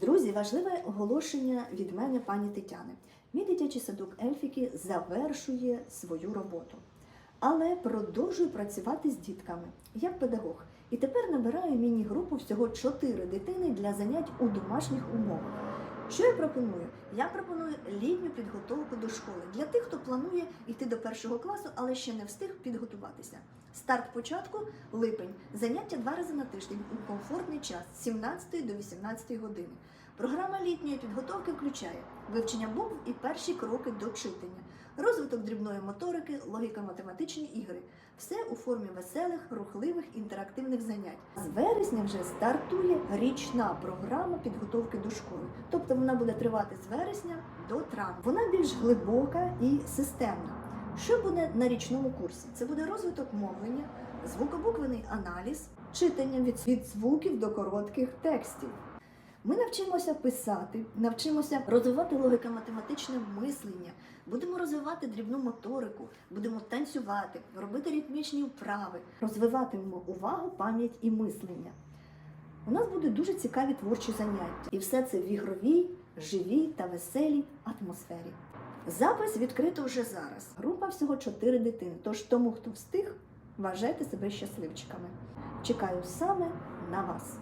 Друзі, важливе оголошення від мене, пані Тетяни. Мій дитячий садок Ельфіки завершує свою роботу, але продовжую працювати з дітками як педагог. І тепер набираю міні-групу всього 4 дитини для занять у домашніх умовах. Що я пропоную? Я пропоную літню підготовку до школи для тих, хто планує йти до першого класу, але ще не встиг підготуватися. Старт початку липень. Заняття два рази на тиждень у комфортний час з 17 до 18 години. Програма літньої підготовки включає вивчення букв і перші кроки до читання, розвиток дрібної моторики, логіко-математичні ігри. Все у формі веселих, рухливих інтерактивних занять. З вересня вже стартує річна програма підготовки до школи. Тобто вона буде тривати з вересня до травня. Вона більш глибока і системна. Що буде на річному курсі? Це буде розвиток мовлення, звукобуквений аналіз, читання від, від звуків до коротких текстів. Ми навчимося писати, навчимося розвивати логіко-математичне мислення, будемо розвивати дрібну моторику, будемо танцювати, робити ритмічні вправи, розвиватимемо увагу, пам'ять і мислення. У нас будуть дуже цікаві творчі заняття, і все це в ігровій, живій та веселій атмосфері. Запис відкрито вже зараз. Група всього 4 дитини. Тож тому, хто встиг, вважайте себе щасливчиками. Чекаю саме на вас.